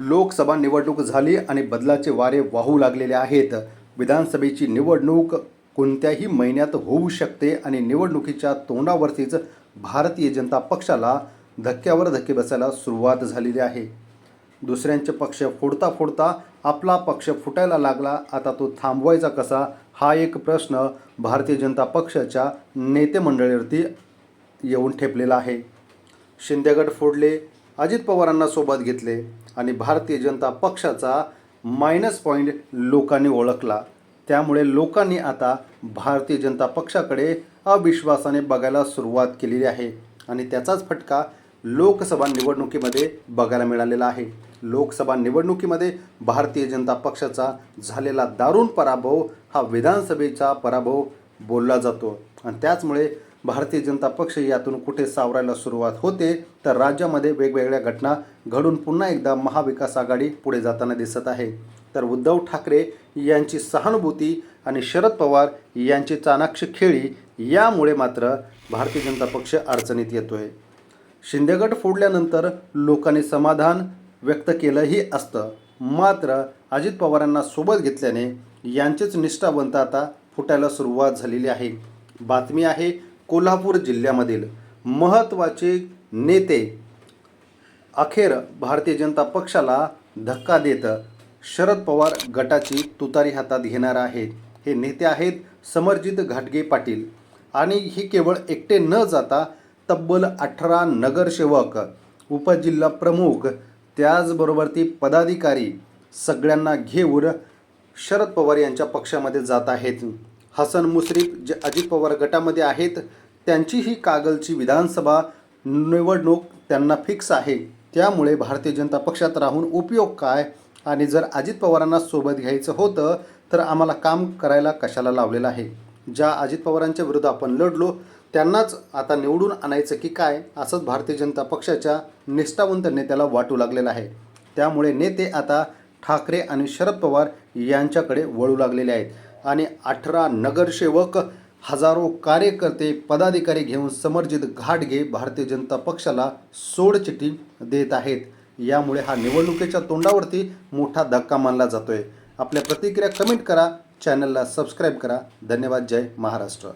लोकसभा निवडणूक झाली आणि बदलाचे वारे वाहू लागलेले आहेत. विधानसभेची निवडणूक कोणत्याही महिन्यात होऊ शकते आणि निवडणुकीच्या तोंडावरतीच भारतीय जनता पक्षाला धक्क्यावर धक्के बसायला सुरुवात झालेली आहे. दुसऱ्यांचे पक्ष फोडता फोडता आपला पक्ष फुटायला लागला. आता तो थांबवायचा कसा? हा एक प्रश्न भारतीय जनता पक्षाच्या नेते मंडळीवरती येऊन ठेपलेला आहे. शिंदेगड फोडले अजित पवारांना सोबत घेतले आणि भारतीय जनता पक्षाचा मायनस पॉईंट लोकांनी ओळखला. त्यामुळे लोकांनी आता भारतीय जनता पक्षाकडे अविश्वासाने बघायला सुरुवात केलेली आहे. आणि त्याचाच फटका लोकसभा निवडणुकीमध्ये बघायला मिळालेला आहे. लोकसभा निवडणुकीमध्ये भारतीय जनता पक्षाचा झालेला दारुण पराभव हा विधानसभेचा पराभव बोलला जातो. आणि त्याचमुळे भारतीय जनता पक्ष यातून कुठे सावरायला सुरुवात होते तर राज्यामध्ये वेगवेगळ्या घटना घडून पुन्हा एकदा महाविकास आघाडी पुढे जाताना दिसत आहे. तर उद्धव ठाकरे यांची सहानुभूती आणि शरद पवार यांची चाणाक्ष खेळी यामुळे मात्र भारतीय जनता पक्ष अडचणीत येतोय. शिंदेगड फोडल्यानंतर लोकांनी समाधान व्यक्त केलंही असतं. मात्र अजित पवारांना सोबत घेतल्याने यांचेच निष्ठावंत आता फुटायला सुरुवात झालेली आहे. बातमी आहे कोल्हापूर जिल्ह्यामधील महत्त्वाचे नेते अखेर भारतीय जनता पक्षाला धक्का देत शरद पवार गटाची तुतारी हातात घेणार आहेत. हे नेते आहेत समरजित घाटगे पाटील. आणि ही केवळ एकटे न जाता तब्बल अठरा नगरसेवक उपजिल्हा प्रमुख त्याचबरोबर ती पदाधिकारी सगळ्यांना घेऊन शरद पवार यांच्या पक्षामध्ये जात आहेत. हसन मुश्रीफ जे अजित पवार गटामध्ये आहेत त्यांची ही कागलची विधानसभा निवडणूक त्यांना फिक्स आहे. त्यामुळे भारतीय जनता पक्षात राहून उपयोग काय? आणि जर अजित पवारांना सोबत घ्यायचं होतं तर आम्हाला काम करायला कशाला लावलेलं आहे? ज्या अजित पवारांच्या विरुद्ध आपण लढलो त्यांनाच आता निवडून आणायचं की काय? असंच भारतीय जनता पक्षाच्या निष्ठावंत नेत्याला वाटू लागलेलं आहे. त्यामुळे नेते आता ठाकरे आणि शरद पवार यांच्याकडे वळू लागलेले आहेत. आणि अठरा नगरसेवक हजारो कार्यकर्ते पदाधिकारी घेऊन समर्जित घाटगे भारतीय जनता पक्षाला सोडचिठ्ठी देत आहेत. यामुळे हा निवडणुकीच्या तोंडावरती मोठा धक्का मानला जातोय. आपल्या प्रतिक्रिया कमेंट करा चॅनलला सबस्क्राईब करा. धन्यवाद. जय महाराष्ट्र.